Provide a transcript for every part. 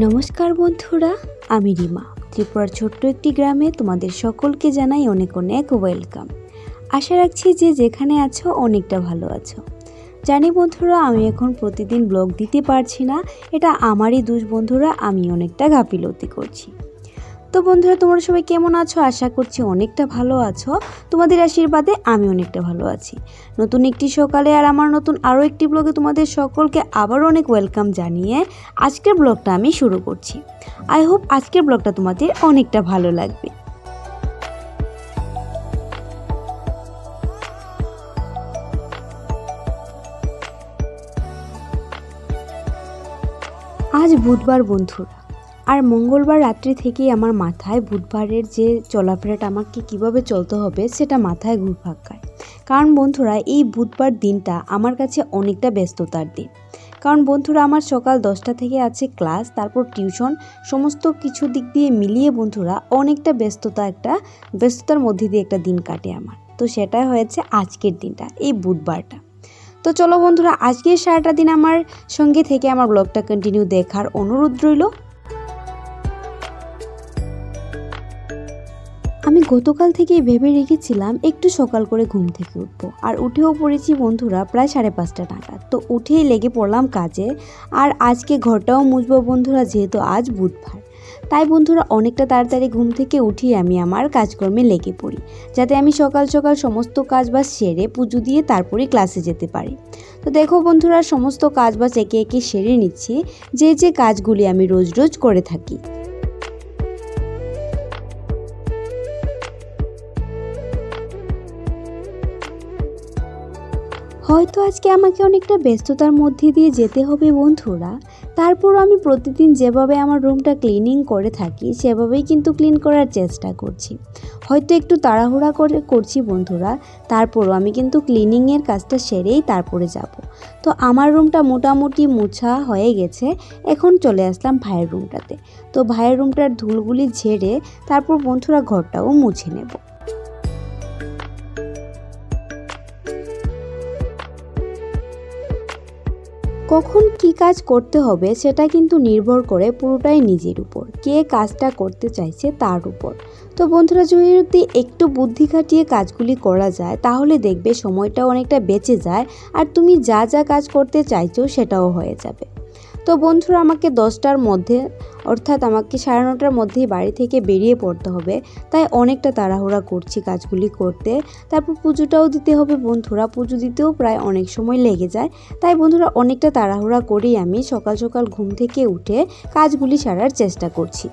নমস্কার বন্ধুরা, আমি রিমা। ত্রিপুরার ছোট্ট একটি গ্রামে তোমাদের সকলকে জানাই অনেক অনেক ওয়েলকাম। আশা রাখছি যে যেখানে আছো অনেকটা ভালো আছো। জানি বন্ধুরা, আমি এখন প্রতিদিন ব্লগ দিতে পারছি না, এটা আমারই দুষ বন্ধুরা, আমি অনেকটা গাফিলতি করছি। তো বন্ধুরা, তোমরা সবাই কেমন আছো? আশা করছি অনেকটা ভালো আছো। তোমাদের আশীর্বাদে আমি অনেকটা ভালো আছি। নতুন একটি সকালে আর আমার নতুন আরও একটি ব্লগে তোমাদের সকলকে আবারও অনেক ওয়েলকাম জানিয়ে আজকের ব্লগটা আমি শুরু করছি। আই হোপ আজকের ব্লগটা তোমাদের অনেকটা ভালো লাগবে। আজ বুধবার বন্ধুরা। আর মঙ্গলবার রাত্রি থেকেই আমার মাথায় বুধবারের যে চলাফেরাটা আমাকে কীভাবে চলতে হবে সেটা মাথায় ঘুরপাক খায় কারণ বন্ধুরা, এই বুধবার দিনটা আমার কাছে অনেকটা ব্যস্ততার দিন। কারণ বন্ধুরা, আমার সকাল দশটা থেকে আছে ক্লাস, তারপর টিউশন, সমস্ত কিছু দিক দিয়ে মিলিয়ে বন্ধুরা অনেকটা ব্যস্ততা একটা, ব্যস্ততার মধ্যে দিয়ে একটা দিন কাটে আমার। তো সেটাই হয়েছে আজকের দিনটা, এই বুধবারটা। তো চলো বন্ধুরা, আজকের সারাটা দিন আমার সঙ্গে থেকে আমার ব্লগটা কন্টিনিউ দেখার অনুরোধ রইল। আমি গতকাল থেকেই ভেবে রেখেছিলাম একটু সকাল করে ঘুম থেকে উঠবো। আর উঠেও পড়েছি বন্ধুরা প্রায় সাড়ে পাঁচটা নাগাদ। তো উঠেই লেগে পড়লাম কাজে। আর আজকে ঘরটাও মুছবো বন্ধুরা, যেহেতু আজ বুধবার। তাই বন্ধুরা অনেকটা তাড়াতাড়ি ঘুম থেকে উঠিয়ে আমি আমার কাজকর্মে লেগে পড়ি, যাতে আমি সকাল সকাল সমস্ত কাজ বাজ সেরে পুজো দিয়ে তারপরে ক্লাসে যেতে পারি। তো দেখো বন্ধুরা, সমস্ত কাজ বাজ একে একে সেরে নিচ্ছি, যে যে কাজগুলি আমি রোজ রোজ করে থাকি। হয়তো আজকে আমাকে অনেকটা ব্যস্ততার মধ্যে দিয়ে যেতে হবে বন্ধুরা। তারপর আমি প্রতিদিন যেভাবে আমার রুমটা ক্লিনিং করে থাকি, সেভাবেই কিন্তু ক্লিন করার চেষ্টা করছি। হয়তো একটু তাড়াহুড়া করে করছি বন্ধুরা, তারপরও আমি কিন্তু ক্লিনিংয়ের কাজটা সেরেই তারপরে যাব। তো আমার রুমটা মোটামুটি মোছা হয়ে গেছে, এখন চলে আসলাম ভাইয়ের রুমটাতে। তো ভাইয়ের রুমটার ধুলগুলি ঝেড়ে তারপর বন্ধুরা ঘরটাও মুছে নেব। কখন কি কাজ করতে হবে সেটা কিন্তু নির্ভর করে পুরোটাই নিজের উপর। কে কাজটা করতে চাইছে তার উপর। তো বন্ধুরা, যদি একটু বুদ্ধি খাটিয়ে কাজগুলি করা যায়, তাহলে দেখবে সময়টা অনেকটা বেঁচে যায় আর তুমি যা যা কাজ করতে চাইছো সেটাও হয়ে যাবে। তো বন্ধুরা, আমাকে দশটার মধ্যে, অর্থাৎ আমাকে সাড়ে নটার মধ্যেই বাড়ি থেকে বেরিয়ে পড়তে হবে। তাই অনেকটা তাড়াহুড়া করছি কাজগুলি করতে। তারপর পুজোটাও দিতে হবে বন্ধুরা। পুজো দিতেও প্রায় অনেক সময় লেগে যায়। তাই বন্ধুরা, অনেকটা তাড়াহুড়া করেই আমি সকাল সকাল ঘুম থেকে উঠে কাজগুলি সারার চেষ্টা করছি।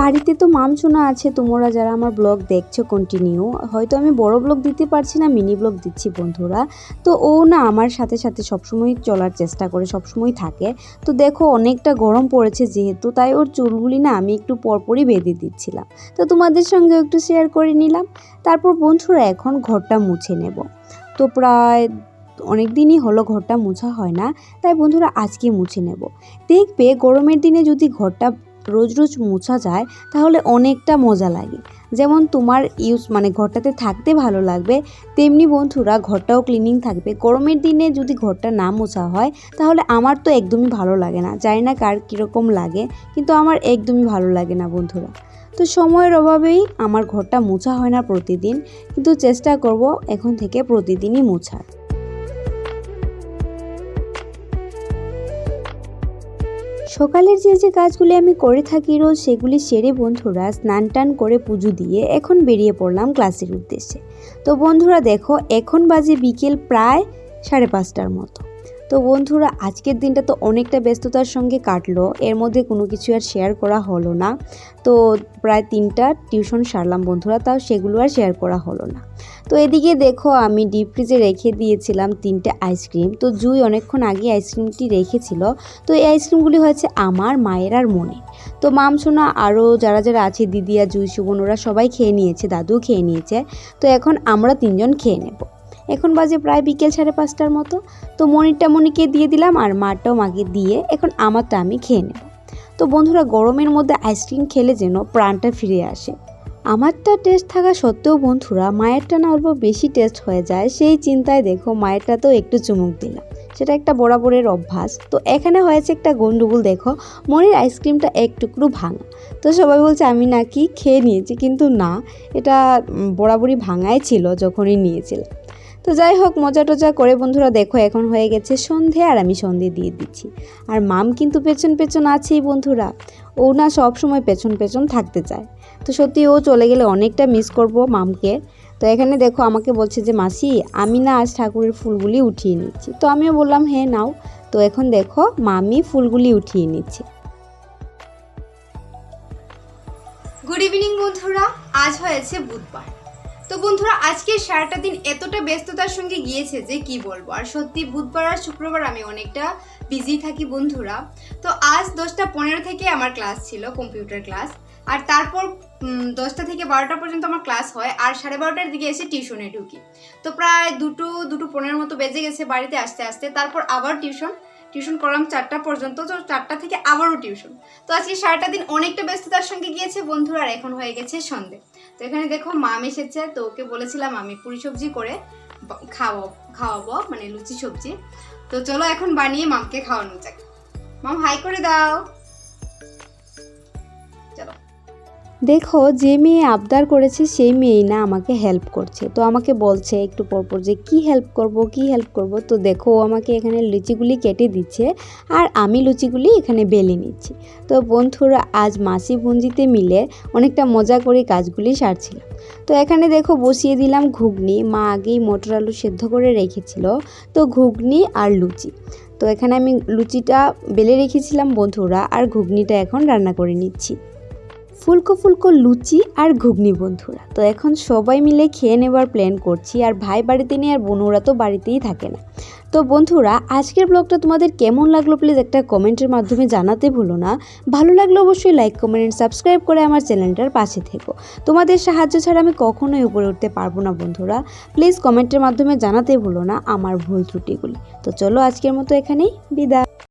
বাড়িতে তো মামচুনা আছে, তোমরা যারা আমার ব্লগ দেখছ কন্টিনিউ হয়তো আমি বড় ব্লগ দিতে পারছি না মিনি ব্লগ দিচ্ছি বন্ধুরা। তো ও না আমার সাথে সাথে সবসময় চলার চেষ্টা করে, সবসময় থাকে। তো দেখো অনেকটা গরম পড়েছে যেহেতু, তাই ওর চুলগুলি না আমি একটু পরপরই বেঁধে দিচ্ছিলাম। তো তোমাদের সঙ্গে একটু শেয়ার করে নিলাম। তারপর বন্ধুরা এখন ঘরটা মুছে নেব। তো প্রায় অনেক দিনই হলো ঘরটা মুছা হয় না, তাই বন্ধুরা আজকে মুছে নেব। দেখবে গরমের দিনে যদি ঘরটা রোজ রোজ মোছা যায়, তাহলে অনেকটা মজা লাগে। যেমন তোমার ইউজ মানে ঘরটাতে থাকতে ভালো লাগবে, তেমনি বন্ধুরা ঘরটাও ক্লিনিং থাকবে। গরমের দিনে যদি ঘরটা না মোছা হয়, তাহলে আমার তো একদমই ভালো লাগে না। জানি না কার কীরকম লাগে, কিন্তু আমার একদমই ভালো লাগে না বন্ধুরা। তো সময়ের অভাবেই আমার ঘরটা মোছা হয় না প্রতিদিন, কিন্তু চেষ্টা করব এখন থেকে প্রতিদিনই মোছার। সকালের যে যে কাজগুলি আমি করে থাকি রোজ সেগুলি সেরে বন্ধুরা স্নান টান করে পুজো দিয়ে এখন বেরিয়ে পড়লাম ক্লাসের উদ্দেশ্যে। তো বন্ধুরা দেখো, এখন বাজে বিকেল প্রায় সাড়ে পাঁচটার মতো। তো বন্ধুরা, আজকের দিনটা তো অনেকটা ব্যস্ততার সঙ্গে কাটলো। এর মধ্যে কোনো কিছু আর শেয়ার করা হলো না। তো প্রায় তিনটা টিউশন সারলাম বন্ধুরা, তাও সেগুলো আর শেয়ার করা হলো না। তো এদিকে দেখো, আমি ডিপ ফ্রিজে রেখে দিয়েছিলাম তিনটে আইসক্রিম তো জুই অনেকক্ষণ আগে আইসক্রিমটি রেখেছিল। তো এই আইসক্রিমগুলি হয়েছে আমার, মায়ের আর মনে তো মামসোনা আরও যারা যারা আছে, দিদি আর জুই সুবন ওরা সবাই খেয়ে নিয়েছে দাদু খেয়ে নিয়েছে। তো এখন আমরা তিনজন খেয়ে নেব। এখন বাজে প্রায় বিকেল সাড়ে পাঁচটার মতো। তো মনিরটা মনিকে দিয়ে দিলাম আর মাটাও মাকে দিয়ে এখন আমারটা আমি খেয়ে নেব। তো বন্ধুরা, গরমের মধ্যে আইসক্রিম খেলে যেন প্রাণটা ফিরে আসে। আমারটা টেস্ট থাকা সত্ত্বেও বন্ধুরা, মায়েরটা না অল্প বেশি টেস্ট হয়ে যায়। সেই চিন্তায় দেখো মায়েরটা তো একটু চুমুক দিলাম। সেটা একটা বরাবরের অভ্যাস। তো এখানে হয়েছে একটা গন্ডগোল, দেখো। মনির আইসক্রিমটা এক টুকরো ভাঙা। তো সবাই বলছে, আমি নাকি খেয়ে নিয়েছি। কিন্তু না, এটা বরাবরই ভাঙাই ছিল যখনই নিয়েছিলাম তো যাই হোক, মজা টজা করে বন্ধুরা দেখো, এখন হয়ে গেছে সন্ধে আর আমি সন্ধে দিয়ে দিচ্ছি। আর মাম কিন্তু পেছন পেছন আছেই বন্ধুরা। ও না সব সময় পেছন পেছন থাকতে চায়। তো সত্যি ও চলে গেলে অনেকটা মিস করব মামকে। তো এখানে দেখো, আমাকে বলছে যে, মাসি, আমি না আজ ঠাকুরের ফুলগুলি উঠিয়ে নিচ্ছি। তো আমিও বললাম হ্যাঁ নাও। তো এখন দেখো, মামি ফুলগুলি উঠিয়ে নিচ্ছে। গুড ইভিনিং বন্ধুরা। আজ হয়েছে বুধবার। তো বন্ধুরা, আজকে সারাটা দিন এতটা ব্যস্ততার সঙ্গে গিয়েছে যে কি বলব? আর সত্যি বুধবার আর শুক্রবার আমি অনেকটা বিজি থাকি বন্ধুরা। তো আজ দশটা পনেরো থেকে আমার ক্লাস ছিল কম্পিউটার ক্লাস আর তারপর দশটা থেকে বারোটা পর্যন্ত আমার ক্লাস হয়। আর সাড়ে বারোটার দিকে এসে টিউশনে ঢুকি। তো প্রায় দুটো দুটো পনেরোর মতো বেজে গেছে বাড়িতে আসতে আসতে। তারপর আবার টিউশন টিউশন করলাম চারটা পর্যন্ত, তো চারটা থেকে আবারও টিউশন। তো আজকে সারাটা দিন অনেকটা ব্যস্ততার সঙ্গে গিয়েছে বন্ধুরা, আর এখন হয়ে গেছে সন্ধে। তো এখানে দেখো মাম এসেছে, তো ওকে বলেছিলাম আমি পুরি সবজি করে খাওয়াবো খাওয়াবো মানে লুচি সবজি। তো চলো এখন বানিয়ে মামকে খাওয়ানো যাক। মাম, হাই করে দাও। দেখো, যে মেয়ে আবদার করেছে, সেই মেয়েই না আমাকে হেল্প করছে। তো আমাকে বলছে একটু পরপর যে, কি হেল্প করব, কি হেল্প করব? তো দেখো আমাকে এখানে লুচিগুলি কেটে দিচ্ছে আর আমি লুচিগুলি এখানে বেলে নিচ্ছি। তো বন্ধুরা, আজ মাসি বুঞ্জিতে মিলে অনেকটা মজা করে কাজগুলি সারছিলাম তো এখানে দেখো, বসিয়ে দিলাম ঘুগনি। মা আগেই মটর আলু সেদ্ধ করে রেখেছিল। তো ঘুগনি আর লুচি। তো এখানে আমি লুচিটা বেলে রেখেছিলাম বন্ধুরা, আর ঘুগনিটা এখন রান্না করে নিচ্ছি। ফুলকো ফুলকো লুচি আর ঘুগনি বন্ধুরা। তো এখন সবাই মিলে খেয়ে নেবার প্ল্যান করছি আর ভাই বাড়িতে নেই আর বোনরা তো বাড়িতেই থাকে না। তো বন্ধুরা, আজকের ব্লগটা তোমাদের কেমন লাগল প্লিজ একটা কমেন্টের মাধ্যমে জানাতে ভুলো না। ভালো লাগলে অবশ্যই লাইক কমেন্ট অ্যান্ড সাবস্ক্রাইব করে আমার চ্যানেলটার পাশে থেকো। তোমাদের সাহায্য ছাড়া আমি কখনোই উপরে উঠতে পারব না বন্ধুরা। প্লিজ কমেন্টের মাধ্যমে জানাতে ভুলো না আমার ভুল ত্রুটিগুলি। তো চলো আজকের মতো এখানেই বিদায়।